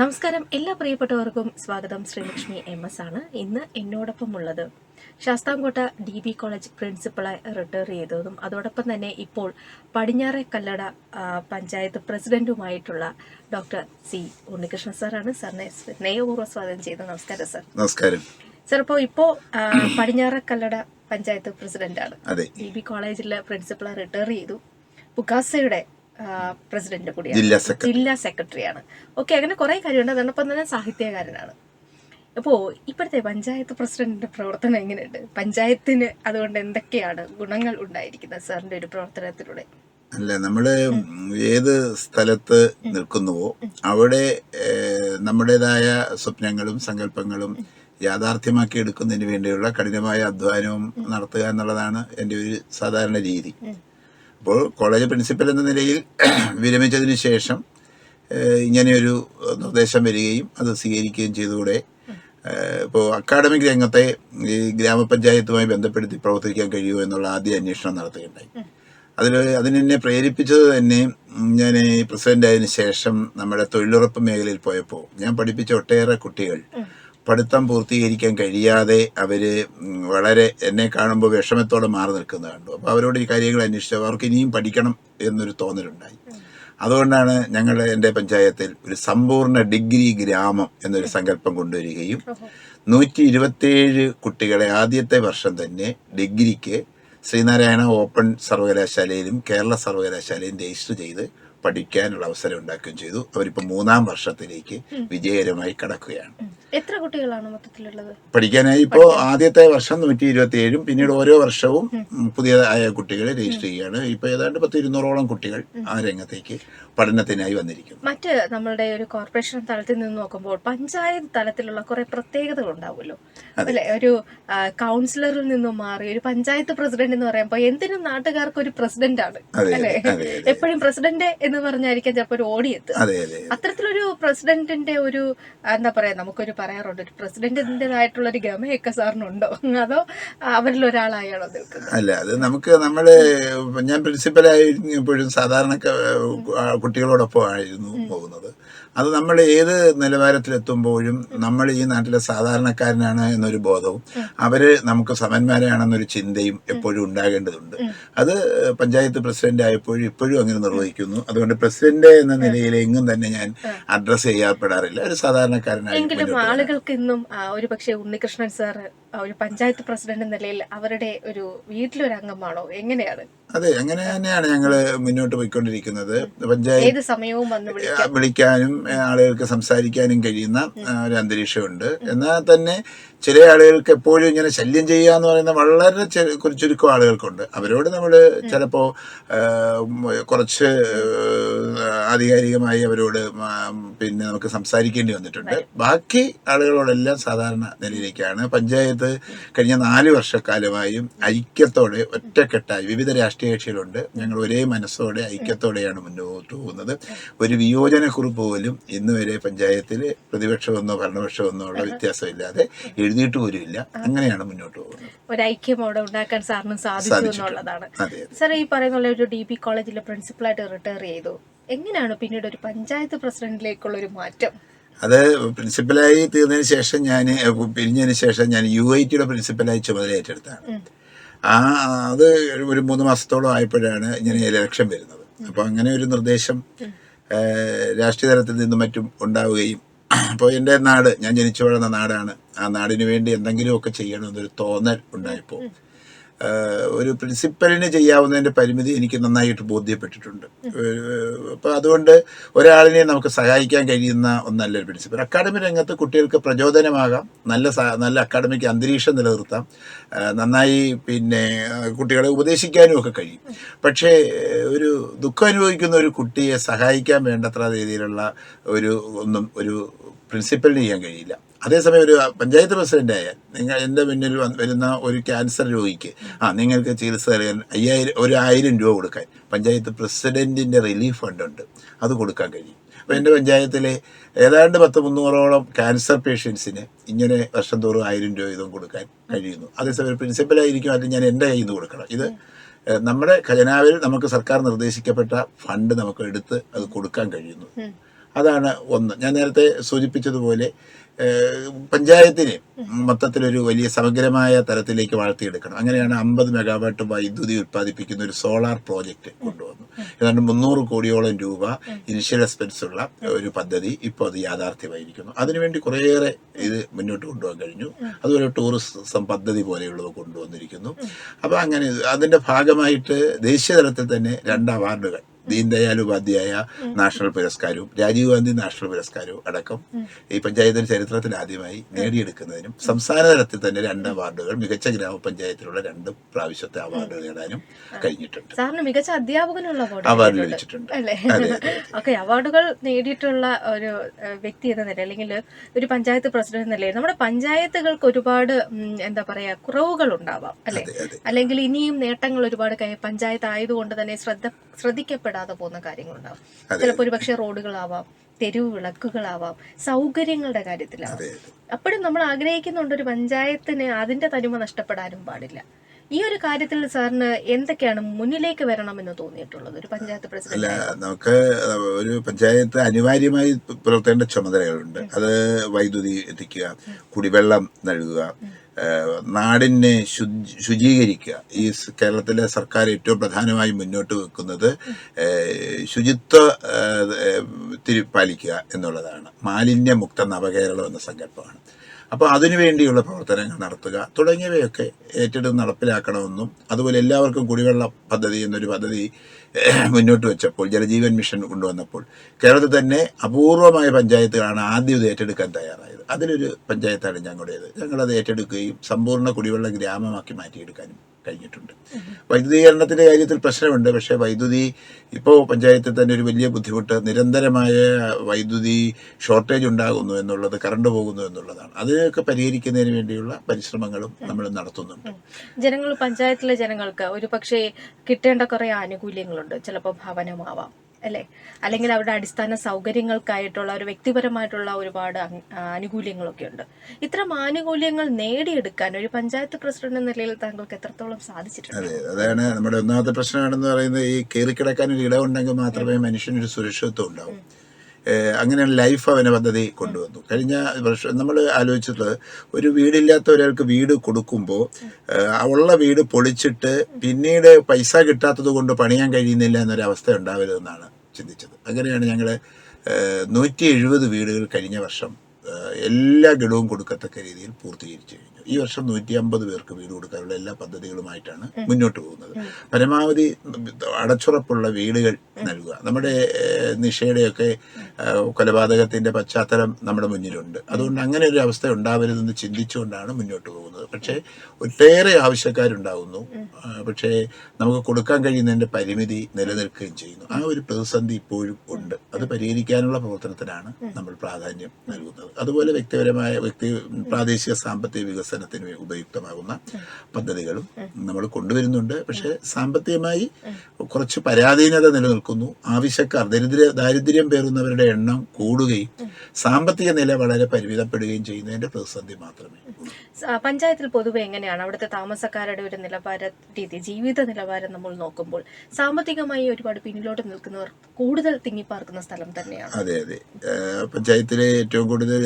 നമസ്കാരം. എല്ലാ പ്രിയപ്പെട്ടവർക്കും സ്വാഗതം. ശ്രീലക്ഷ്മി എം എസ് ആണ്. ഇന്ന് എന്നോടൊപ്പം ഉള്ളത് ശാസ്താംകോട്ട ഡി ബി കോളേജ് പ്രിൻസിപ്പളായി റിട്ടയർ ചെയ്തതും അതോടൊപ്പം തന്നെ ഇപ്പോൾ പടിഞ്ഞാറെ കല്ലട പഞ്ചായത്ത് പ്രസിഡന്റുമായിട്ടുള്ള ഡോക്ടർ സി ഉണ്ണികൃഷ്ണൻ സാറാണ്. സാറിനെ സ്നേഹപൂർവം സ്വാഗതം ചെയ്തത് നമസ്കാരം സാർ. നമസ്കാരം. സാർ ഇപ്പോൾ ഇപ്പോ ആ, പടിഞ്ഞാറെ കല്ലട പഞ്ചായത്ത് പ്രസിഡന്റാണ്. ആണ് ഡി ബി കോളേജിലെ പ്രിൻസിപ്പളായി റിട്ടയർ ചെയ്തു. പുക്കാസയുടെ പ്രസിഡന്റ് കൂടിയാണ്. ജില്ലാ സെക്രട്ടറി. ജില്ലാ സെക്രട്ടറിയാണ്. ഓക്കെ അങ്ങനെ കുറെ കാര്യമുണ്ട്. അതോടൊപ്പം തന്നെ സാഹിത്യകാരനാണ്. അപ്പോ ഇപ്പോഴത്തെ പഞ്ചായത്ത് പ്രസിഡന്റിന്റെ പ്രവർത്തനം എങ്ങനെയുണ്ട്? പഞ്ചായത്തിന് അതുകൊണ്ട് എന്തൊക്കെയാണ് ഗുണങ്ങൾ ഉണ്ടായിരിക്കുന്നത് സാറിന്റെ ഒരു പ്രവർത്തനത്തിലൂടെ? അല്ല നമ്മൾ ഏത് സ്ഥലത്ത് നിൽക്കുന്നുവോ അവിടെ നമ്മുടേതായ സ്വപ്നങ്ങളും സങ്കല്പങ്ങളും യാഥാർത്ഥ്യമാക്കി എടുക്കുന്നതിന് വേണ്ടിയുള്ള കഠിനമായ അധ്വാനവും നടത്തുക എന്നുള്ളതാണ് എന്റെ ഒരു സാധാരണ രീതി. അപ്പോൾ കോളേജ് പ്രിൻസിപ്പൽ എന്ന നിലയിൽ വിരമിച്ചതിന് ശേഷം ഇങ്ങനെയൊരു നിർദ്ദേശം വരികയും അത് സ്വീകരിക്കുകയും ചെയ്തുകൂടെ. ഇപ്പോൾ അക്കാഡമിക് രംഗത്തെ ഈ ഗ്രാമപഞ്ചായത്തുമായി ബന്ധപ്പെടുത്തി പ്രവർത്തിക്കാൻ കഴിയുമോ എന്നുള്ള ആദ്യ അന്വേഷണം നടത്തുകയുണ്ടായി. അതിൽ അതിനെന്നെ പ്രേരിപ്പിച്ചത് തന്നെ ഞാൻ പ്രസിഡന്റ് ആയതിനു ശേഷം നമ്മുടെ തൊഴിലുറപ്പ് മേഖലയിൽ പോയപ്പോൾ ഞാൻ പഠിപ്പിച്ച ഒട്ടേറെ കുട്ടികൾ പഠിത്തം പൂർത്തീകരിക്കാൻ കഴിയാതെ അവർ വളരെ എന്നെ കാണുമ്പോൾ വിഷമത്തോടെ മാറി നിൽക്കുന്നത് കണ്ടു. അപ്പോൾ അവരോട് ഈ കാര്യങ്ങൾ അന്വേഷിച്ചു അവർക്ക് ഇനിയും പഠിക്കണം എന്നൊരു തോന്നലുണ്ടായി. അതുകൊണ്ടാണ് ഞങ്ങൾ എന്റെ പഞ്ചായത്തിൽ ഒരു സമ്പൂർണ ഡിഗ്രി ഗ്രാമം എന്നൊരു സങ്കല്പം കൊണ്ടുവരികയും നൂറ്റി ഇരുപത്തിയേഴ് കുട്ടികളെ ആദ്യത്തെ വർഷം തന്നെ ഡിഗ്രിക്ക് ശ്രീനാരായണ ഓപ്പൺ സർവകലാശാലയിലും കേരള സർവകലാശാലയിലും രജിസ്റ്റർ ചെയ്ത് പഠിക്കാനുള്ള അവസരം ഉണ്ടാക്കുകയും ചെയ്തു. അവരിപ്പോൾ മൂന്നാം വർഷത്തിലേക്ക് വിജയകരമായി കടക്കുകയാണ്. എത്ര കുട്ടികളാണ് മൊത്തത്തിലുള്ളത്? പഠിക്കാനായി ഇപ്പോ ആദ്യത്തെ വർഷം നൂറ്റി ഇരുപത്തി ഏഴും പിന്നീട് ഓരോ വർഷവും പുതിയതായ കുട്ടികളെ രജിസ്റ്റർ ചെയ്യുകയാണ് ഇപ്പോൾ ഏതാണ്ട് പത്ത് ഇരുന്നൂറോളം കുട്ടികൾ ആ രംഗത്തേക്ക് പഠനത്തിനായി വന്നിരിക്കുന്നു. മറ്റ് നമ്മളുടെ ഒരു കോർപ്പറേഷൻ തലത്തിൽ നിന്ന് നോക്കുമ്പോൾ പഞ്ചായത്ത് തലത്തിലുള്ള കുറെ പ്രത്യേകതകൾ ഉണ്ടാവുമല്ലോ. അല്ലെ? ഒരു കൗൺസിലറിൽ നിന്നും മാറി ഒരു പഞ്ചായത്ത് പ്രസിഡന്റ് എന്ന് പറയുമ്പോൾ എന്തിനും നാട്ടുകാർക്ക് ഒരു പ്രസിഡന്റ് ആണ് അല്ലെ? എപ്പോഴും പ്രസിഡന്റ് എന്ന് പറഞ്ഞായിരിക്കാം ചിലപ്പോൾ ഒരു ഓടിയെത്തുക അതെ അതെ അത്തരത്തിലൊരു പ്രസിഡന്റിന്റെ ഒരു എന്താ പറയാ നമുക്കൊരു പറയാറുണ്ട്. ഒരു പ്രസിഡന്റിന്റേതായിട്ടുള്ള ഒരു ഗമയൊക്കെ സാറിനുണ്ടോ? അതോ അവരിൽ ഒരാളായാണോ നിൽക്കുന്നത്? അല്ല അത് നമുക്ക് നമ്മൾ ഞാൻ പ്രിൻസിപ്പലായിരുന്നപ്പോഴും സാധാരണ കുട്ടികളോടൊപ്പം ആയിരുന്നു പോകുന്നത്. അത് നമ്മൾ ഏത് നിലവാരത്തിലെത്തുമ്പോഴും നമ്മൾ ഈ നാട്ടിലെ സാധാരണക്കാരനാണ് എന്നൊരു ബോധവും അവർ നമുക്ക് സമന്മാരാണെന്നൊരു ചിന്തയും എപ്പോഴും ഉണ്ടാകേണ്ടതുണ്ട്. അത് പഞ്ചായത്ത് പ്രസിഡന്റ് ആയപ്പോഴും ഇപ്പോഴും അങ്ങനെ നിർവഹിക്കുന്നു. അതുകൊണ്ട് പ്രസിഡന്റ് എന്ന നിലയിൽ എങ്ങും തന്നെ ഞാൻ അഡ്രസ് ചെയ്യപ്പെടാറില്ല. ഒരു സാധാരണക്കാരനായി. ആളുകൾക്ക് ഇന്നും ഒരു പക്ഷേ ഉണ്ണികൃഷ്ണൻ സാർ ഒരു പഞ്ചായത്ത് പ്രസിഡന്റ് എന്ന നിലയിൽ അവരുടെ ഒരു വീട്ടിലൊരു അംഗമാണോ? എങ്ങനെയാണ്? അതെ അങ്ങനെ തന്നെയാണ് ഞങ്ങൾ മുന്നോട്ട് പോയിക്കൊണ്ടിരിക്കുന്നത്. പഞ്ചായത്ത് ഏത് സമയവും വന്ന് വിളിക്കാനും ആളുകൾക്ക് സംസാരിക്കാനും കഴിയുന്ന ഒരു അന്തരീക്ഷമുണ്ട്. എന്നാൽ തന്നെ ചില ആളുകൾക്ക് എപ്പോഴും ഇങ്ങനെ ശല്യം ചെയ്യുക എന്ന് പറയുന്ന വളരെ കുറച്ചുരുക്കം കുറച്ച് ചുരുക്കം ആളുകൾക്കുണ്ട്. അവരോട് നമ്മൾ ചിലപ്പോൾ കുറച്ച് ആധികാരികമായി അവരോട് പിന്നെ നമുക്ക് സംസാരിക്കേണ്ടി വന്നിട്ടുണ്ട്. ബാക്കി ആളുകളോടെല്ലാം സാധാരണ നിലയിലേക്കാണ്. പഞ്ചായത്ത് കഴിഞ്ഞ നാല് വർഷക്കാലമായും ഐക്യത്തോടെ ഒറ്റക്കെട്ടായി വിവിധ രാഷ്ട്രീയ കക്ഷികളുണ്ട് ഞങ്ങൾ ഒരേ മനസ്സോടെ ഐക്യത്തോടെയാണ് മുന്നോട്ട് പോകുന്നത്. ഒരു വിയോജനക്കുറിപ്പ് പോലും ഇന്ന് വരെ പഞ്ചായത്തിൽ പ്രതിപക്ഷമെന്നോ ഭരണപക്ഷമെന്നോ ഉള്ള വ്യത്യാസമില്ലാതെ എഴുതിയിട്ട് പോലും ഇല്ല അങ്ങനെയാണ് മുന്നോട്ട് പോകുന്നത്. ഒരു ഐക്യം അവിടെ ഉണ്ടാക്കാൻ സാറിന് സാധിച്ചു എന്നുള്ളതാണ്. സാർ ഈ പറയുന്ന ഒരു ഡി ബി കോളേജിലെ പ്രിൻസിപ്പളായിട്ട് റിട്ടയർ ചെയ്തു. എങ്ങനെയാണ് പിന്നീട് ഒരു പഞ്ചായത്ത് പ്രസിഡന്റിലേക്കുള്ള ഒരു മാറ്റം? അത് പ്രിൻസിപ്പലായി തീർന്നതിന് ശേഷം ഞാൻ പിരിഞ്ഞതിന് ശേഷം ഞാൻ യു ഐ ടിയുടെ പ്രിൻസിപ്പലായി ചുമതല ഏറ്റെടുത്താണ്. ആ അത് ഒരു മൂന്ന് മാസത്തോളം ആയപ്പോഴാണ് ഇങ്ങനെ ഇലക്ഷൻ വരുന്നത്. അപ്പോൾ അങ്ങനെ ഒരു നിർദ്ദേശം രാഷ്ട്രീയ തലത്തിൽ നിന്നും മറ്റും ഉണ്ടാവുകയും അപ്പോൾ എന്റെ നാട് ഞാൻ ജനിച്ചു വളർന്ന നാടാണ്. ആ നാടിന് വേണ്ടി എന്തെങ്കിലുമൊക്കെ ചെയ്യണമെന്നൊരു തോന്നൽ ഉണ്ടായപ്പോൾ ഒരു പ്രിൻസിപ്പലിന് ചെയ്യാവുന്നതിന്റെ പരിമിതി എനിക്ക് നന്നായിട്ട് ബോധ്യപ്പെട്ടിട്ടുണ്ട്. അപ്പോൾ അതുകൊണ്ട് ഒരാളിനെ നമുക്ക് സഹായിക്കാൻ കഴിയുന്ന ഒന്നല്ല ഒരു പ്രിൻസിപ്പൽ. അക്കാഡമി രംഗത്ത് കുട്ടികൾക്ക് പ്രചോദനമാകാം. നല്ല നല്ല അക്കാഡമിക് അന്തരീക്ഷം നിലനിർത്താം. നന്നായി പിന്നെ കുട്ടികളെ ഉപദേശിക്കാനും ഒക്കെ കഴിയും. പക്ഷേ ഒരു ദുഃഖം അനുഭവിക്കുന്ന ഒരു കുട്ടിയെ സഹായിക്കാൻ വേണ്ടത്ര രീതിയിലുള്ള ഒരു ഒന്നും ഒരു പ്രിൻസിപ്പലിന് ചെയ്യാൻ കഴിയില്ല. അതേസമയം ഒരു പഞ്ചായത്ത് പ്രസിഡന്റ് ആയാൽ നിങ്ങൾ എന്റെ മുന്നിൽ വന്ന് വരുന്ന ഒരു ക്യാൻസർ രോഗിക്ക് ആ നിങ്ങൾക്ക് ചികിത്സ നൽകാൻ അയ്യായിരം ഒരു ആയിരം രൂപ കൊടുക്കാൻ പഞ്ചായത്ത് പ്രസിഡന്റിന്റെ റിലീഫ് ഫണ്ട് ഉണ്ട്. അത് കൊടുക്കാൻ കഴിയും. അപ്പോൾ എന്റെ പഞ്ചായത്തിലെ ഏതാണ്ട് പത്ത് മുന്നൂറോളം ക്യാൻസർ പേഷ്യൻസിന് ഇങ്ങനെ വർഷം തോറും ആയിരം രൂപ വീതം കൊടുക്കാൻ കഴിയുന്നു. അതേസമയം പ്രിൻസിപ്പലായിരിക്കും അല്ലെങ്കിൽ ഞാൻ എന്റെ കയ്യിൽ നിന്ന് കൊടുക്കണം. ഇത് നമ്മുടെ ഖജനാവിൽ നമുക്ക് സർക്കാർ നിർദ്ദേശിക്കപ്പെട്ട ഫണ്ട് നമുക്ക് എടുത്ത് അത് കൊടുക്കാൻ കഴിയുന്നു. അതാണ് ഒന്ന്. ഞാൻ നേരത്തെ സൂചിപ്പിച്ചതുപോലെ പഞ്ചായത്തിനെ മൊത്തത്തിലൊരു വലിയ സമഗ്രമായ തരത്തിലേക്ക് വളർത്തിയെടുക്കണം. അങ്ങനെയാണ് അമ്പത് മെഗാവാട്ട് വൈദ്യുതി ഉത്പാദിപ്പിക്കുന്ന ഒരു സോളാർ പ്രോജക്റ്റ് കൊണ്ടുവന്നു ഏതാണ്ട് മുന്നൂറ് കോടിയോളം രൂപ ഇനിഷ്യൽ എക്സ്പെൻസ് ഉള്ള ഒരു പദ്ധതി ഇപ്പോൾ അത് യാഥാർത്ഥ്യമായിരിക്കുന്നു. അതിനുവേണ്ടി കുറേയേറെ ഇത് മുന്നോട്ട് കൊണ്ടുപോകാൻ കഴിഞ്ഞു. അതുപോലെ ടൂറിസം പദ്ധതി പോലെയുള്ളവ കൊണ്ടുവന്നിരിക്കുന്നു. അപ്പോൾ അങ്ങനെ അതിന്റെ ഭാഗമായിട്ട് ദേശീയ തലത്തിൽ തന്നെ രണ്ട് അവാർഡുകൾ ദീൻദയാൽ ഉപാധ്യായ നാഷണൽ പുരസ്കാരവും രാജീവ് ഗാന്ധി നാഷണൽ പുരസ്കാരവും അടക്കം ഈ പഞ്ചായത്തിന്റെ ചരിത്രത്തിൽ ആദ്യമായി നേടിയെടുക്കുന്നതിനും സംസ്ഥാന തലത്തിൽ തന്നെ രണ്ട് അവാർഡുകൾ മികച്ച ഗ്രാമപഞ്ചായത്തിലുള്ള രണ്ട് പ്രാവശ്യത്തെ അവാർഡ് നേടാനും കഴിഞ്ഞിട്ടുണ്ട്. സാറിന് മികച്ച അധ്യാപകനുള്ള അവാർഡ് ലഭിച്ചിട്ടുണ്ട്. ഓക്കെ അവാർഡുകൾ നേടിയിട്ടുള്ള ഒരു വ്യക്തി എന്ന നില അല്ലെങ്കിൽ ഒരു പഞ്ചായത്ത് പ്രസിഡന്റ് എന്ന നിലയിൽ നമ്മുടെ പഞ്ചായത്തുകൾക്ക് ഒരുപാട് എന്താ പറയാ കുറവുകൾ ഉണ്ടാവാം അല്ലെ അല്ലെങ്കിൽ ഇനിയും നേട്ടങ്ങൾ ഒരുപാട് പഞ്ചായത്ത് ആയതുകൊണ്ട് തന്നെ ശ്രദ്ധ ശ്രദ്ധിക്കപ്പെടാതെ പോകുന്ന കാര്യങ്ങളുണ്ടാവും. ചിലപ്പോൾ ഒരു പക്ഷേ റോഡുകളാവാം തെരുവ് വിളക്കുകളാവാം സൗകര്യങ്ങളുടെ കാര്യത്തിലാവാം. അപ്പോഴും നമ്മൾ ആഗ്രഹിക്കുന്നുണ്ട് ഒരു പഞ്ചായത്തിന് അതിന്റെ തനിമ നഷ്ടപ്പെടാനും പാടില്ല. ഈ ഒരു കാര്യത്തിൽ സാറിന് എന്തൊക്കെയാണ് മുന്നിലേക്ക് വരണമെന്ന് തോന്നിയിട്ടുള്ളത്? ഒരു പഞ്ചായത്ത് പ്രസിഡന്റ് അല്ല നമുക്ക് ഒരു പഞ്ചായത്ത് അനിവാര്യമായി പുലർത്തേണ്ട ചുമതലകളുണ്ട്. അത് വൈദ്യുതി എത്തിക്കുക കുടിവെള്ളം നൽകുക നാടിനെ ശുചി- ശുചീകരിക്കുക. ഈ കേരളത്തിലെ സർക്കാർ ഏറ്റവും പ്രധാനമായി മുന്നോട്ട് വെക്കുന്നത് ശുചിത്വ പാലിക്കുക എന്നുള്ളതാണ്. മാലിന്യമുക്ത നവകേരളം എന്ന സങ്കല്പമാണ്. അപ്പോൾ അതിനുവേണ്ടിയുള്ള പ്രവർത്തനങ്ങൾ നടത്തുക. തുടങ്ങിയവയൊക്കെ ഏറ്റെടുത്ത് നടപ്പിലാക്കണമെന്നും അതുപോലെ എല്ലാവർക്കും കുടിവെള്ള പദ്ധതി എന്നൊരു പദ്ധതി മുന്നോട്ട് വെച്ചപ്പോൾ ജലജീവൻ മിഷൻ കൊണ്ടുവന്നപ്പോൾ കേരളത്തിൽ തന്നെ അപൂർവമായ പഞ്ചായത്തുകളാണ് ആദ്യം ഇത് ഏറ്റെടുക്കാൻ തയ്യാറായത്. അതിലൊരു പഞ്ചായത്താണ് ഞങ്ങളുടേത്. ഞങ്ങളത് ഏറ്റെടുക്കുകയും സമ്പൂർണ കുടിവെള്ള ഗ്രാമമാക്കി മാറ്റിയെടുക്കാനും കഴിഞ്ഞിട്ടുണ്ട്. വൈദ്യുതീകരണത്തിന്റെ കാര്യത്തിൽ പ്രശ്നമുണ്ട്. പക്ഷേ വൈദ്യുതി ഇപ്പോൾ പഞ്ചായത്തിൽ തന്നെ ഒരു വലിയ ബുദ്ധിമുട്ട്. നിരന്തരമായ വൈദ്യുതി ഷോർട്ടേജ് ഉണ്ടാകുന്നു എന്നുള്ളത് കറണ്ട് പോകുന്നു എന്നുള്ളതാണ്. അതിനൊക്കെ പരിഹരിക്കുന്നതിന് വേണ്ടിയുള്ള പരിശ്രമങ്ങളും നമ്മൾ നടത്തുന്നുണ്ട്. ജനങ്ങൾ പഞ്ചായത്തിലെ ജനങ്ങൾക്ക് ഒരു പക്ഷേ കിട്ടേണ്ട കുറെ ആനുകൂല്യങ്ങളുണ്ട് ചിലപ്പോൾ ഭവനമാവാം അല്ലേ? അല്ലെങ്കിൽ അവരുടെ അടിസ്ഥാന സൗകര്യങ്ങൾക്കായിട്ടുള്ള ഒരു വ്യക്തിപരമായിട്ടുള്ള ഒരുപാട് ആനുകൂല്യങ്ങളൊക്കെ ഉണ്ട്. ഇത്തരം ആനുകൂല്യങ്ങൾ നേടിയെടുക്കാൻ ഒരു പഞ്ചായത്ത് പ്രസിഡന്റ് എന്ന നിലയിൽ താങ്കൾക്ക് എത്രത്തോളം സാധിച്ചിട്ടുണ്ട്? അതെ അതാണ് നമ്മുടെ ഒന്നാമത്തെ പ്രശ്നമാണെന്ന് പറയുന്നത് ഈ കയറി കിടക്കാൻ ഒരു ഇടമുണ്ടെങ്കിൽ മാത്രമേ മനുഷ്യനൊരു സുരക്ഷിതത്വം ഉണ്ടാവും. അങ്ങനെയാണ് ലൈഫ് അവനെ പദ്ധതി കൊണ്ടുവന്നു. കഴിഞ്ഞ വർഷം നമ്മൾ ആലോചിച്ചിട്ടുള്ളത് ഒരു വീടില്ലാത്ത ഒരാൾക്ക് വീട് കൊടുക്കുമ്പോൾ ഉള്ള വീട് പൊളിച്ചിട്ട് പിന്നീട് പൈസ കിട്ടാത്തത് കൊണ്ട് പണിയാൻ കഴിയുന്നില്ല എന്നൊരവസ്ഥ ഉണ്ടാവരുതെന്നാണ് ചിന്തിച്ചത്. അങ്ങനെയാണ് ഞങ്ങൾ നൂറ്റി വീടുകൾ കഴിഞ്ഞ വർഷം എല്ലാ ഗഡുവും കൊടുക്കത്തക്ക രീതിയിൽ പൂർത്തീകരിച്ചു കഴിഞ്ഞു ഈ വർഷം നൂറ്റി അമ്പത് പേർക്ക് വീട് കൊടുക്കാനുള്ള എല്ലാ പദ്ധതികളുമായിട്ടാണ് മുന്നോട്ട് പോകുന്നത്. പരമാവധി അടച്ചുറപ്പുള്ള വീടുകൾ നൽകുക. നമ്മുടെ നിഷയുടെയൊക്കെ കൊലപാതകത്തിന്റെ പശ്ചാത്തലം നമ്മുടെ മുന്നിലുണ്ട്. അതുകൊണ്ട് അങ്ങനെ ഒരു അവസ്ഥ ഉണ്ടാവരുതെന്ന് ചിന്തിച്ചുകൊണ്ടാണ് മുന്നോട്ട് പോകുന്നത്. പക്ഷേ ഒട്ടേറെ ആവശ്യക്കാരുണ്ടാകുന്നു ആ, പക്ഷേ നമുക്ക് കൊടുക്കാൻ കഴിയുന്നതിന്റെ പരിമിതി നിലനിൽക്കുകയും ചെയ്യുന്നു. ആ ഒരു പ്രതിസന്ധി ഇപ്പോഴും ഉണ്ട്. അത് പരിഹരിക്കാനുള്ള പ്രവർത്തനത്തിനാണ് നമ്മൾ പ്രാധാന്യം നൽകുന്നത്. അതുപോലെ വ്യക്തിപരമായ വ്യക്തി പ്രാദേശിക സാമ്പത്തിക വികസനത്തിന് ഉപയുക്തമാകുന്ന പദ്ധതികളും നമ്മൾ കൊണ്ടുവരുന്നുണ്ട്. പക്ഷേ സാമ്പത്തികമായി കുറച്ച് പരാധീനത നിലനിൽക്കുന്നു. ആവശ്യക്കാർ ദരിദ്ര ദാരിദ്ര്യം പേറുന്നവരുടെ എണ്ണം കൂടുകയും സാമ്പത്തിക നില വളരെ പരിമിതപ്പെടുകയും ചെയ്യുന്നതിന്റെ പ്രതിസന്ധി മാത്രമേ പഞ്ചായത്തിൽ പൊതുവെ എങ്ങനെയാണ്? അവിടുത്തെ താമസക്കാരുടെ ഒരു നിലവാര രീതി ജീവിത നിലവാരം നമ്മൾ നോക്കുമ്പോൾ സാമ്പത്തികമായി ഒരുപാട് പിന്നിലോട്ട് നിൽക്കുന്നവർ കൂടുതൽ തിങ്ങിപ്പാർക്കുന്ന സ്ഥലം തന്നെയാണ്. അതെ അതെ. പഞ്ചായത്തിലെ ഏറ്റവും കൂടുതൽ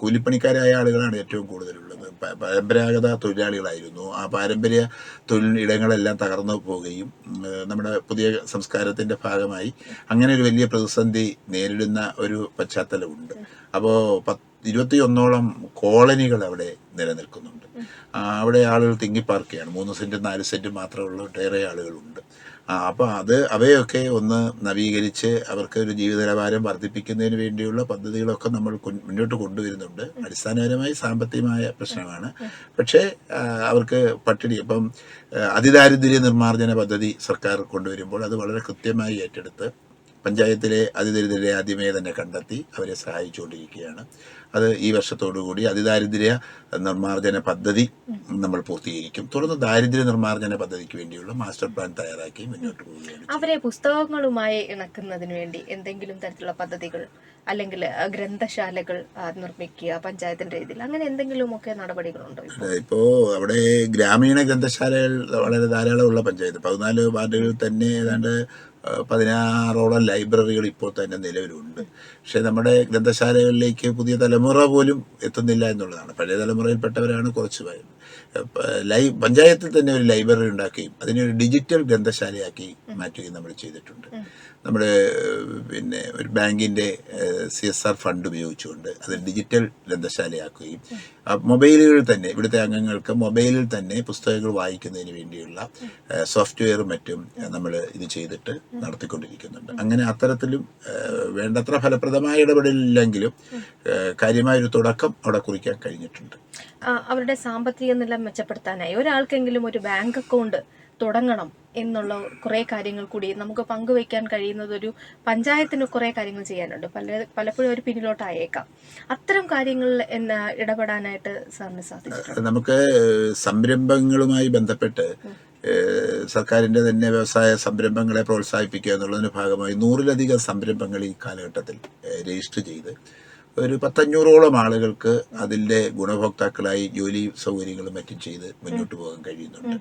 കൂലിപ്പണിക്കാരായ ആളുകളാണ് ഏറ്റവും കൂടുതലുള്ളത് പ- പരമ്പരാഗത തൊഴിലാളികളായിരുന്നു. ആ പാരമ്പര്യ തൊഴിൽ ഇടങ്ങളെല്ലാം തകർന്നു പോവുകയും നമ്മുടെ പുതിയ സംസ്കാരത്തിന്റെ ഭാഗമായി അങ്ങനെ ഒരു വലിയ പ്രതിസന്ധി നേരിടുന്ന ഒരു പശ്ചാത്തലമുണ്ട്. അപ്പോൾ പത്ത് ഇരുപത്തിയൊന്നോളം കോളനികൾ അവിടെ നിലനിൽക്കുന്നുണ്ട്. അവിടെ ആളുകൾ തിങ്ങിപ്പാർക്കുകയാണ്. മൂന്ന് സെന്റും നാല് സെന്റും മാത്രമുള്ള ഒട്ടേറെ ആളുകളുണ്ട്. അപ്പോൾ അത് അവയൊക്കെ ഒന്ന് നവീകരിച്ച് അവർക്ക് ഒരു ജീവിത നിലവാരം വർദ്ധിപ്പിക്കുന്നതിന് വേണ്ടിയുള്ള പദ്ധതികളൊക്കെ നമ്മൾ മുന്നോട്ട് കൊണ്ടുവരുന്നുണ്ട്. അടിസ്ഥാനപരമായി സാമ്പത്തികമായ പ്രശ്നമാണ്. പക്ഷേ അവർക്ക് പട്ടിണി ഇപ്പം അതിദാരിദ്ര്യ നിർമ്മാർജന പദ്ധതി സർക്കാർ കൊണ്ടുവരുമ്പോൾ അത് വളരെ കൃത്യമായി ഏറ്റെടുത്ത് പഞ്ചായത്തിലെ അതിദരിദ്രരെ ആദ്യമേ തന്നെ കണ്ടെത്തി അവരെ സഹായിച്ചുകൊണ്ടിരിക്കുകയാണ്. അത് ഈ വർഷത്തോടുകൂടി അതിദാരിദ്ര്യ നിർമ്മാർജന പദ്ധതി നമ്മൾ പൂർത്തീകരിക്കും. തുടർന്ന് ദാരിദ്ര്യ നിർമ്മാർജന പദ്ധതിക്ക് വേണ്ടിയുള്ള മാസ്റ്റർ പ്ലാൻ തയ്യാറാക്കി മുന്നോട്ട് പോവുകയാണ് അവരെ പുസ്തകങ്ങളുമായി ഇണക്കുന്നതിന് വേണ്ടി എന്തെങ്കിലും തരത്തിലുള്ള പദ്ധതികൾ അല്ലെങ്കിൽ ഗ്രന്ഥശാലകൾ നിർമ്മിക്കുക പഞ്ചായത്തിന്റെ രീതിയിൽ അങ്ങനെ എന്തെങ്കിലുമൊക്കെ നടപടികളുണ്ടോ? ഇപ്പോ അവിടെ ഗ്രാമീണ ഗ്രന്ഥശാലകൾ വളരെ ധാരാളമുള്ള പഞ്ചായത്ത്. പതിനാല് വാർഡുകളിൽ തന്നെ ഏതാണ്ട് പതിനാറോളം ലൈബ്രറികൾ ഇപ്പോൾ തന്നെ നിലവിലുണ്ട്. പക്ഷേ നമ്മുടെ ഗ്രന്ഥശാലകളിലേക്ക് പുതിയ തലമുറ പോലും എത്തുന്നില്ല എന്നുള്ളതാണ്. പഴയ തലമുറയിൽപ്പെട്ടവരാണ് കുറച്ച് പേര് പ- ലൈ പഞ്ചായത്തിൽ തന്നെ ഒരു ലൈബ്രറി ഉണ്ടാക്കുകയും അതിനെ ഒരു ഡിജിറ്റൽ ഗ്രന്ഥശാലയാക്കി മാറ്റുകയും നമ്മൾ ചെയ്തിട്ടുണ്ട്. നമ്മുടെ പിന്നെ ഒരു ബാങ്കിന്റെ സി എസ് ആർ ഫണ്ട് ഉപയോഗിച്ചുകൊണ്ട് അത് ഡിജിറ്റൽ ഗ്രന്ഥശാലയാക്കുകയും ആ മൊബൈലുകളിൽ തന്നെ ഇവിടുത്തെ അംഗങ്ങൾക്ക് മൊബൈലിൽ തന്നെ പുസ്തകങ്ങൾ വായിക്കുന്നതിന് വേണ്ടിയുള്ള സോഫ്റ്റ്വെയറും മറ്റും നമ്മൾ ഇത് ചെയ്തിട്ട് നടത്തിക്കൊണ്ടിരിക്കുന്നുണ്ട്. അങ്ങനെ അത്തരത്തിലും വേണ്ടത്ര ഫലപ്രദമായ ഇടപെടലില്ലെങ്കിലും കാര്യമായൊരു തുടക്കം അവിടെ കുറിക്കാൻ കഴിഞ്ഞിട്ടുണ്ട്. അവരുടെ സാമ്പത്തിക നില മെച്ചപ്പെടുത്താനായി. ഒരാൾക്കെങ്കിലും ഒരു ബാങ്ക് അക്കൗണ്ട് തുടങ്ങണം എന്നുള്ള കുറേ കാര്യങ്ങൾ കൂടി നമുക്ക് പങ്കുവയ്ക്കാൻ കഴിയുന്നത് ഒരു പഞ്ചായത്തിന് കുറേ കാര്യങ്ങൾ ചെയ്യാനുണ്ട്. പല പലപ്പോഴും ഒരു പിന്നിലോട്ടായേക്കാം. അത്തരം കാര്യങ്ങളിൽ ഇടപെടാനായിട്ട് സാറിന് സാധിച്ചു നമുക്ക് സംരംഭങ്ങളുമായി ബന്ധപ്പെട്ട് സർക്കാരിന്റെ തന്നെ വ്യവസായ സംരംഭങ്ങളെ പ്രോത്സാഹിപ്പിക്കുക എന്നുള്ളതിന്റെ ഭാഗമായി നൂറിലധികം സംരംഭങ്ങൾ ഈ കാലഘട്ടത്തിൽ രജിസ്റ്റർ ചെയ്ത് ഒരു പത്തഞ്ഞൂറോളം ആളുകൾക്ക് അതിന്റെ ഗുണഭോക്താക്കളായി ജോലി സൗകര്യങ്ങളും മറ്റും ചെയ്ത് മുന്നോട്ട് പോകാൻ കഴിയുന്നുണ്ട്.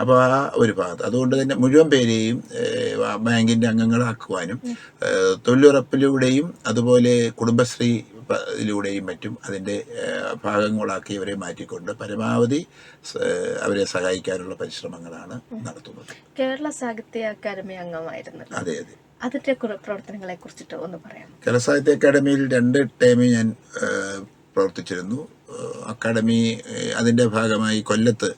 അപ്പോൾ ആ ഒരു ഭാഗത്ത്. അതുകൊണ്ട് തന്നെ മുഴുവൻ പേരെയും ബാങ്കിന്റെ അംഗങ്ങളാക്കുവാനും തൊഴിലുറപ്പിലൂടെയും അതുപോലെ കുടുംബശ്രീ ിലൂടെയും ഇതിലൂടെയും മറ്റും അതിന്റെ ഭാഗങ്ങളാക്കി അവരെ മാറ്റിക്കൊണ്ട് പരമാവധി അവരെ സഹായിക്കാനുള്ള പരിശ്രമങ്ങളാണ് നടത്തുന്നത്. കേരള സാഹിത്യ അക്കാദമി അംഗമായിരുന്നു അതെ അതെ. അതിന്റെ പ്രവർത്തനങ്ങളെ കുറിച്ചിട്ട് ഒന്ന് പറയാം കേരള സാഹിത്യ അക്കാദമിയിൽ രണ്ട് ടൈമിൽ ഞാൻ പ്രവർത്തിച്ചിരുന്നു. അക്കാദമി അതിന്റെ അതിന്റെ ഭാഗമായി കൊല്ലത്ത്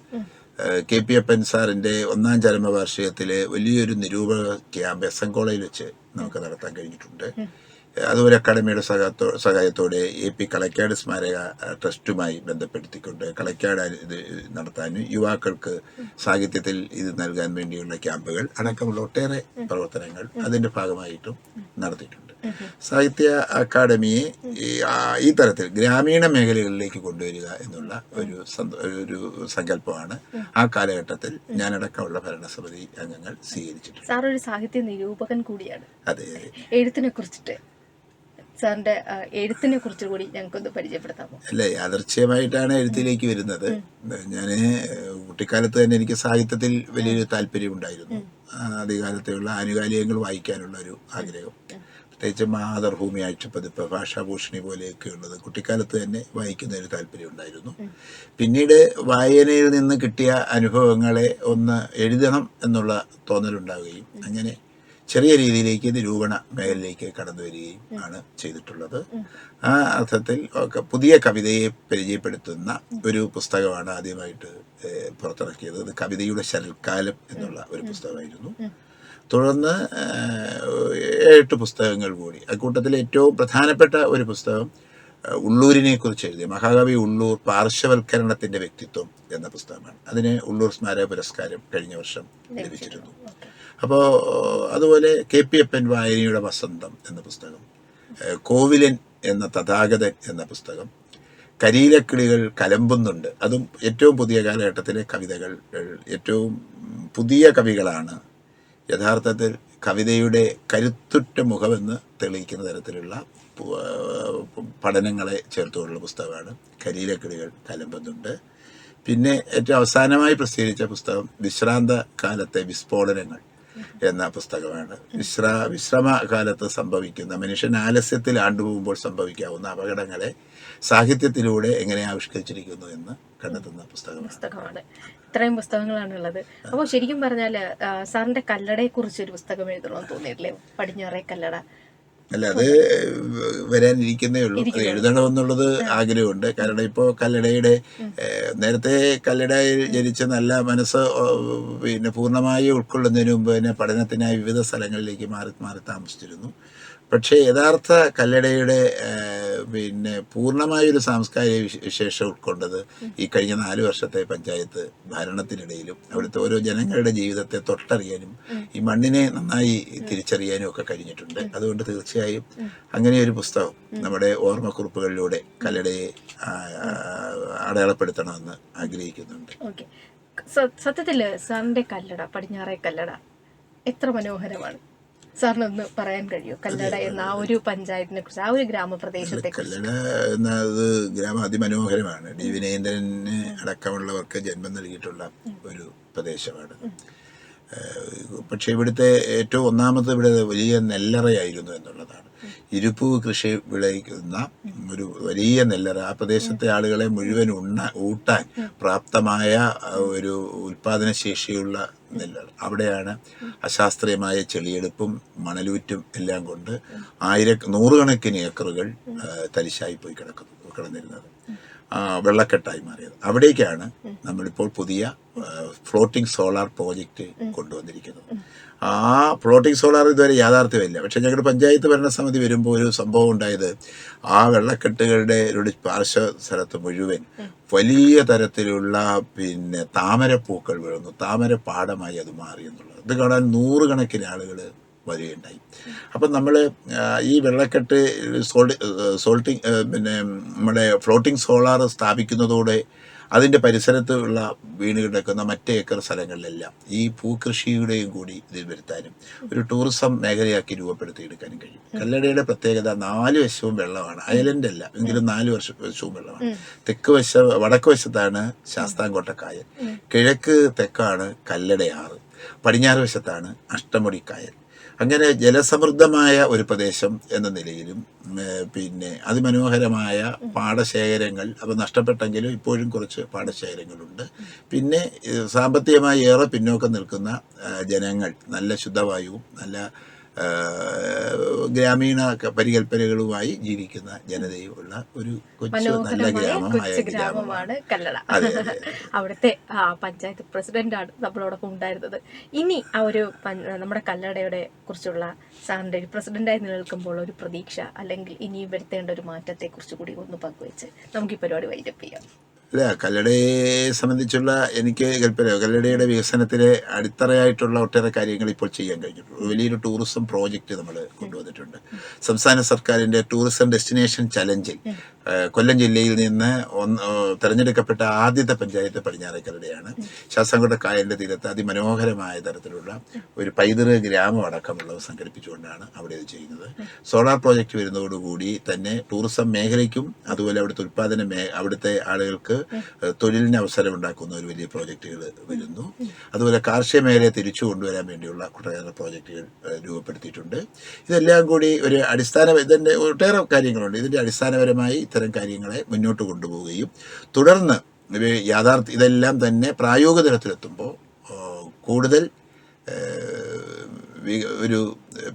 കെ പി അപ്പൻ സാറിന്റെ ഒന്നാം ചരമവാർഷികത്തിലെ വലിയൊരു നിരൂപക ക്യാമ്പ് എസ് എൻ കോളേജിൽ വെച്ച് നമുക്ക് നടത്താൻ കഴിഞ്ഞിട്ടുണ്ട്. അതുപോലെ അക്കാഡമിയുടെ സഹായത്തോ സഹായത്തോടെ എ പി കളക്കാട് സ്മാരക ട്രസ്റ്റുമായി ബന്ധപ്പെടുത്തിക്കൊണ്ട് കളക്കാട് ഇത് നടത്താനും യുവാക്കൾക്ക് സാഹിത്യത്തിൽ ഇത് നൽകാൻ വേണ്ടിയുള്ള ക്യാമ്പുകൾ അടക്കമുള്ള ഒട്ടേറെ പ്രവർത്തനങ്ങൾ അതിന്റെ ഭാഗമായിട്ടും നടത്തിയിട്ടുണ്ട്. സാഹിത്യ അക്കാദമിയെ ഈ തരത്തിൽ ഗ്രാമീണ മേഖലകളിലേക്ക് കൊണ്ടുവരിക എന്നുള്ള ഒരു ഒരു സങ്കല്പമാണ് ആ കാലഘട്ടത്തിൽ ഞാനടക്കമുള്ള ഭരണസമിതി അംഗങ്ങൾ സ്വീകരിച്ചിട്ടുണ്ട് സാർ ഒരു സാഹിത്യ നിരൂപകൻ കൂടിയാണ്. അതെ. എഴുത്തിനെ കുറിച്ചിട്ട്. സാറിന്റെ എഴുത്തിനെ കുറിച്ച് കൂടി ഞങ്ങൾക്കൊന്ന് പരിചയപ്പെടുത്താമോ? അല്ല യാദർച്ഛ്യമായിട്ടാണ് എഴുത്തിലേക്ക് വരുന്നത്. ഞാൻ കുട്ടിക്കാലത്ത് തന്നെ എനിക്ക് സാഹിത്യത്തിൽ വലിയൊരു താല്പര്യം ഉണ്ടായിരുന്നു ആദ്യകാലത്തെയുള്ള ആനുകാലികങ്ങൾ വായിക്കാനുള്ള ഒരു ആഗ്രഹം പ്രത്യേകിച്ച് മാതൃഭൂമി ആഴ്ചപ്പതിപ്പ് ഭാഷാഭൂഷണി പോലെയൊക്കെ ഉള്ളത് കുട്ടിക്കാലത്ത് തന്നെ വായിക്കുന്ന ഒരു താല്പര്യം ഉണ്ടായിരുന്നു പിന്നീട് വായനയിൽ നിന്ന് കിട്ടിയ അനുഭവങ്ങളെ ഒന്ന് എഴുതണം എന്നുള്ള തോന്നലുണ്ടാവുകയും അങ്ങനെ ചെറിയ രീതിയിലേക്ക് നിരൂപണ മേഖലയിലേക്ക് കടന്നു വരികയും ആണ് ചെയ്തിട്ടുള്ളത്. ആ അർത്ഥത്തിൽ ഒക്കെ പുതിയ കവിതയെ പരിചയപ്പെടുത്തുന്ന ഒരു പുസ്തകമാണ് ആദ്യമായിട്ട് പുറത്തിറക്കിയത്. അത് കവിതയുടെ ശരൽക്കാലം എന്നുള്ള ഒരു പുസ്തകമായിരുന്നു. തുടർന്ന് എട്ട് പുസ്തകങ്ങൾ കൂടി. അക്കൂട്ടത്തിൽ ഏറ്റവും പ്രധാനപ്പെട്ട ഒരു പുസ്തകം ഉള്ളൂരിനെ കുറിച്ച് എഴുതിയ മഹാകവി ഉള്ളൂർ പാർശ്വവൽക്കരണത്തിന്റെ വ്യക്തിത്വം എന്ന പുസ്തകമാണ്. അതിന് ഉള്ളൂർ സ്മാരക പുരസ്കാരം കഴിഞ്ഞ വർഷം ലഭിച്ചിരുന്നു. അപ്പോൾ അതുപോലെ കെ പി എപ്പൻ വായനയുടെ വസന്തം എന്ന പുസ്തകം കോവിലൻ എന്ന തഥാഗതൻ എന്ന പുസ്തകം കരീലക്കിളികൾ കലമ്പുന്നുണ്ട്. അതും ഏറ്റവും പുതിയ കാലഘട്ടത്തിലെ കവിതകൾ ഏറ്റവും പുതിയ കവികളാണ്. യഥാർത്ഥത്തിൽ കവിതയുടെ കരുത്തുറ്റ മുഖമെന്ന് തെളിയിക്കുന്ന തരത്തിലുള്ള പഠനങ്ങളെ ചേർത്തുകൊണ്ടുള്ള പുസ്തകമാണ് കരീലക്കിളികൾ കലമ്പുന്നുണ്ട്. പിന്നെ ഏറ്റവും അവസാനമായി പ്രസിദ്ധീകരിച്ച പുസ്തകം വിശ്രാന്ത കാലത്തെ വിസ്ഫോടനങ്ങൾ. എന്ന പുസ്തകമാണ്. വിശ്ര വിശ്രമ കാലത്ത് സംഭവിക്കുന്ന മനുഷ്യൻ ആലസ്യത്തിൽ ആണ്ടുപോകുമ്പോൾ സംഭവിക്കാവുന്ന അപകടങ്ങളെ സാഹിത്യത്തിലൂടെ എങ്ങനെ ആവിഷ്കരിച്ചിരിക്കുന്നു എന്ന് കണ്ടെത്തുന്ന പുസ്തകമാണ്. പുസ്തകമാണ്. ഇത്രയും പുസ്തകങ്ങളാണ് ഉള്ളത് അപ്പോൾ ശരിക്കും പറഞ്ഞാൽ സാറിന്റെ കല്ലടയെ കുറിച്ച് ഒരു പുസ്തകം എഴുതണമെന്ന് തോന്നിയിട്ടില്ലേ? പടിഞ്ഞാറേ കല്ലട. അല്ല അത് വരാനിരിക്കുന്നേ ഉള്ളൂ. അത് എഴുതണമെന്നുള്ളത് ആഗ്രഹമുണ്ട്. കാരണം ഇപ്പോൾ കല്ലടയുടെ നേരത്തെ കല്ലടയിൽ ജനിച്ച നല്ല മനസ്സ് പിന്നെ പൂർണമായി ഉൾക്കൊള്ളുന്നതിന് മുമ്പ് തന്നെ പഠനത്തിനായി വിവിധ സ്ഥലങ്ങളിലേക്ക് മാറി മാറി താമസിച്ചിരുന്നു. പക്ഷേ യഥാർത്ഥ കല്ലടയുടെ പിന്നെ പൂർണമായൊരു സാംസ്കാരിക വിശ- വിശേഷം ഉൾക്കൊണ്ടത് ഈ കഴിഞ്ഞ നാല് വർഷത്തെ പഞ്ചായത്ത് ഭരണത്തിനിടയിലും അവിടുത്തെ ഓരോ ജനങ്ങളുടെ ജീവിതത്തെ തൊട്ടറിയാനും ഈ മണ്ണിനെ നന്നായി തിരിച്ചറിയാനും ഒക്കെ കഴിഞ്ഞിട്ടുണ്ട്. അതുകൊണ്ട് തീർച്ചയായും അങ്ങനെ ഒരു പുസ്തകം നമ്മുടെ ഓർമ്മക്കുറിപ്പുകളിലൂടെ കല്ലടയെ അടയാളപ്പെടുത്തണമെന്ന് ആഗ്രഹിക്കുന്നുണ്ട്. സത്യത്തിൽ സാറിന്റെ കല്ലട പടിഞ്ഞാറേ കല്ലട എത്ര മനോഹരമാണ്. സാറിനൊന്ന് പറയാൻ കഴിയുമോ കല്ലട എന്ന ആ ഒരു പഞ്ചായത്തിനെ കുറിച്ച് ആ ഒരു ഗ്രാമപ്രദേശത്തെ കല്ലട എന്നത് ഗ്രാമം അതിമനോഹരമാണ് ഡി വിനേന്ദ്രന് അടക്കമുള്ളവർക്ക് ജന്മം നൽകിയിട്ടുള്ള ഒരു പ്രദേശമാണ്. പക്ഷേ ഇവിടുത്തെ ഏറ്റവും ഒന്നാമത്തെ ഇവിടെ വലിയ നെല്ലറയായിരുന്നു എന്നുള്ളതാണ്. ഇരുപ്പൂ കൃഷി വിളയിക്കുന്ന ഒരു വലിയ നെല്ലറ. ആ പ്രദേശത്തെ ആളുകളെ മുഴുവൻ ഉണ്ണ ഊട്ടാൻ പ്രാപ്തമായ ഒരു ഉൽപാദന ശേഷിയുള്ള നെല്ലറ. അവിടെയാണ് അശാസ്ത്രീയമായ ചെളിയെടുപ്പും മണലൂറ്റും എല്ലാം കൊണ്ട് ആയിര നൂറുകണക്കിന് ഏക്കറുകൾ തരിശായി പോയി കിടക്കുന്നു കിടന്നിരുന്നത്. വെള്ളക്കെട്ടായി മാറിയത്. അവിടേക്കാണ് നമ്മളിപ്പോൾ പുതിയ ഫ്ലോട്ടിംഗ് സോളാർ പ്രോജക്റ്റ് കൊണ്ടുവന്നിരിക്കുന്നത്. ആ ഫ്ലോട്ടിംഗ് സോളാർ ഇതുവരെ യാഥാർത്ഥ്യമില്ല പക്ഷെ ഞങ്ങളുടെ പഞ്ചായത്ത് ഭരണസമിതി വരുമ്പോൾ ഒരു സംഭവം ഉണ്ടായത് ആ വെള്ളക്കെട്ടുകളുടെ ഒരു പാർശ്വ സ്ഥലത്ത് മുഴുവൻ വലിയ തരത്തിലുള്ള പിന്നെ താമരപ്പൂക്കൾ വീഴുന്നു. താമര പാടമായി അത് മാറി എന്നുള്ളത്. ഇത് കാണാൻ നൂറുകണക്കിന് ആളുകൾ വരികയുണ്ടായി. അപ്പം നമ്മൾ ഈ വെള്ളക്കെട്ട് സോൾട്ട് സോൾട്ടിങ് പിന്നെ നമ്മുടെ ഫ്ലോട്ടിംഗ് സോളാർ സ്ഥാപിക്കുന്നതോടെ അതിന്റെ പരിസരത്തുള്ള വീണ് കിടക്കുന്ന മറ്റേ ഏക്കർ സ്ഥലങ്ങളിലെല്ലാം ഈ ഭൂകൃഷിയുടെയും കൂടി ഇതിൽ വരുത്താനും ഒരു ടൂറിസം മേഖലയാക്കി രൂപപ്പെടുത്തിയെടുക്കാനും കഴിയും. കല്ലടയുടെ പ്രത്യേകത നാല് വശവും വെള്ളമാണ്. ഐലൻഡ് അല്ല എങ്കിലും നാല് വർഷ വശവും വെള്ളമാണ്. തെക്ക് വശ വടക്ക് വശത്താണ് ശാസ്താംകോട്ട കായൽ കിഴക്ക് തെക്കാണ് കല്ലടയാറ്. പടിഞ്ഞാറ് വശത്താണ് അഷ്ടമുടി കായൽ അങ്ങനെ ജലസമൃദ്ധമായ ഒരു പ്രദേശം എന്ന നിലയിലും പിന്നെ അതിമനോഹരമായ പാടശേഖരങ്ങൾ അപ്പോൾ നഷ്ടപ്പെട്ടെങ്കിലും ഇപ്പോഴും കുറച്ച് പാടശേഖരങ്ങളുണ്ട്. പിന്നെ സാമ്പത്തികമായി ഏറെ പിന്നോക്കം നിൽക്കുന്ന ജനങ്ങൾ നല്ല ശുദ്ധവായുവും നല്ല ഗ്രാമീണ പരികൽപ്പനകളുമായി ജീവിക്കുന്ന ജനതയും ഉള്ള ഒരു കൊച്ചു നല്ല ഗ്രാമമായ ഗ്രാമമാണ്. കല്ലട. അവിടുത്തെ പഞ്ചായത്ത് പഞ്ചായത്ത് പ്രസിഡന്റാണ് നമ്മളോടൊപ്പം ഉണ്ടായിരുന്നത്. ഇനി ആ ഒരു നമ്മുടെ കല്ലടയുടെ കുറിച്ചുള്ള സാറിന്റെ ഒരു പ്രസിഡന്റായി നിലനിൽക്കുമ്പോൾ ഒരു പ്രതീക്ഷ അല്ലെങ്കിൽ ഇനി വരുത്തേണ്ട ഒരു മാറ്റത്തെ കുറിച്ച് കൂടി ഒന്ന് പങ്കുവെച്ച് നമുക്ക് ഈ പരിപാടി വൈൻഡപ്പ് ചെയ്യാം. അല്ല? കല്ലടയെ സംബന്ധിച്ചുള്ള എനിക്ക് കൽപ്പന കല്ലടയുടെ വികസനത്തിലെ അടിത്തറയായിട്ടുള്ള ഒട്ടേറെ കാര്യങ്ങൾ ഇപ്പോൾ ചെയ്യാൻ കഴിഞ്ഞിട്ടുണ്ട്. വലിയൊരു ടൂറിസം പ്രോജക്റ്റ് നമ്മൾ കൊണ്ടുവന്നിട്ടുണ്ട്. സംസ്ഥാന സർക്കാരിന്റെ ടൂറിസം ഡെസ്റ്റിനേഷൻ ചലഞ്ചിൽ കൊല്ലം ജില്ലയിൽ നിന്ന് ഒന്ന് തിരഞ്ഞെടുക്കപ്പെട്ട ആദ്യത്തെ പഞ്ചായത്ത് പടിഞ്ഞാറേ കല്ലടയാണ്. ശാസ്താംകോട്ട കായലിന്റെ തീരത്ത് അതിമനോഹരമായ തരത്തിലുള്ള ഒരു പൈതൃക ഗ്രാമം അടക്കമുള്ളവ സംഘടിപ്പിച്ചുകൊണ്ടാണ് അവിടെ ഇത് ചെയ്യുന്നത്. സോളാർ പ്രോജക്റ്റ് വരുന്നതോടുകൂടി തന്നെ ടൂറിസം മേഖലയ്ക്കും അതുപോലെ അവിടുത്തെ ഉൽപ്പാദന മേ അവിടുത്തെ ആളുകൾക്ക് തൊഴിലിന് അവസരം ഉണ്ടാക്കുന്ന ഒരു വലിയ പ്രോജക്റ്റുകൾ വരുന്നു. അതുപോലെ കാർഷിക മേഖലയെ തിരിച്ചു കൊണ്ടുവരാൻ വേണ്ടിയുള്ള കുറേയേറെ പ്രോജക്റ്റുകൾ രൂപപ്പെടുത്തിയിട്ടുണ്ട്. ഇതെല്ലാം കൂടി ഒരു അടിസ്ഥാന ഇതിന്റെ ഒട്ടേറെ കാര്യങ്ങളുണ്ട്. ഇതിന്റെ അടിസ്ഥാനപരമായി ഇത്തരം കാര്യങ്ങളെ മുന്നോട്ട് കൊണ്ടുപോവുകയും തുടർന്ന് യാഥാർത്ഥ്യ ഇതെല്ലാം തന്നെ പ്രായോഗിക തലത്തിലെത്തുമ്പോൾ കൂടുതൽ ഒരു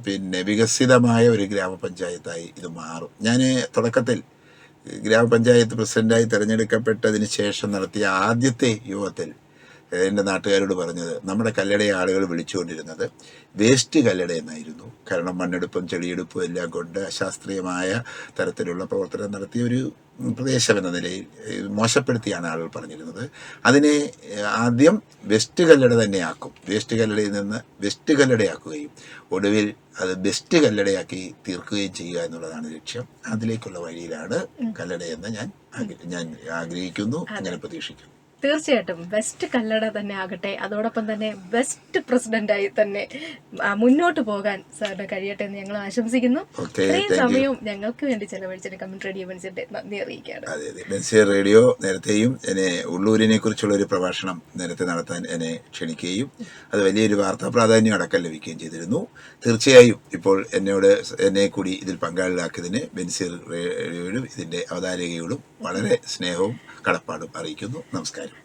പിന്നെ വികസിതമായ ഒരു ഗ്രാമപഞ്ചായത്തായി ഇത് മാറും. ഞാൻ തുടക്കത്തിൽ ഗ്രാമപഞ്ചായത്ത് പ്രസിഡന്റായി തിരഞ്ഞെടുക്കപ്പെട്ടതിന് ശേഷം നടത്തിയ ആദ്യത്തെ യോഗത്തിൽ എന്റെ നാട്ടുകാരോട് പറഞ്ഞത് നമ്മുടെ കല്ലടയെ ആളുകൾ വിളിച്ചുകൊണ്ടിരുന്നത് വേസ്റ്റ് കല്ലട എന്നായിരുന്നു. കാരണം മണ്ണെടുപ്പും ചെളിയെടുപ്പും എല്ലാം കൊണ്ട് അശാസ്ത്രീയമായ തരത്തിലുള്ള പ്രവർത്തനം നടത്തിയ ഒരു പ്രദേശം എന്ന നിലയിൽ മോശപ്പെടുത്തിയാണ് ആളുകൾ പറഞ്ഞിരുന്നത്. അതിനെ ആദ്യം വെസ്റ്റ് കല്ലട തന്നെ ആക്കും വെസ്റ്റ് കല്ലടയിൽ നിന്ന് വെസ്റ്റ് കല്ലടയാക്കുകയും ഒടുവിൽ അത് ബെസ്റ്റ് കല്ലടയാക്കി തീർക്കുകയും ചെയ്യുക എന്നുള്ളതാണ് ലക്ഷ്യം. അതിലേക്കുള്ള വഴിയിലാണ് കല്ലടയെന്ന് ഞാൻ ഞാൻ ആഗ്രഹിക്കുന്നു അങ്ങനെ പ്രതീക്ഷിക്കുന്നു. തീർച്ചയായിട്ടും ബെസ്റ്റ് കല്ലട തന്നെ ആകട്ടെ. അതോടൊപ്പം തന്നെ ബെസ്റ്റ് പ്രസിഡന്റായി തന്നെ മുന്നോട്ട് പോകാൻ സാറിന് കഴിയട്ടെ എന്ന് ഞങ്ങൾ ആശംസിക്കുന്നു. ഇത്രയും സമയവും ഞങ്ങൾക്ക് വേണ്ടി ചെലവഴിച്ചതിന് കമന്റ് റേഡിയോ മനുഷ്യന്റെ നന്ദി അറിയിക്കുകയാണ്. അതെ അതെ. റേഡിയോ നേരത്തെയും എന്നെ ഉള്ളൂരിനെ കുറിച്ചുള്ള ഒരു പ്രഭാഷണം നേരത്തെ നടത്താൻ എന്നെ ക്ഷണിക്കുകയും അത് വലിയൊരു വാർത്താ പ്രാധാന്യം അടക്കം ലഭിക്കുകയും ചെയ്തിരുന്നു. തീർച്ചയായും ഇപ്പോൾ എന്നോട് എന്നെ കൂടി ഇതിൽ പങ്കാളിലാക്കിയതിന് ബൻസിയർ റേഡിയോയിലും ഇതിന്റെ അവതാരകയോടും വളരെ സ്നേഹവും കടപ്പാടും അറിയിക്കുന്നു. നമസ്കാരം.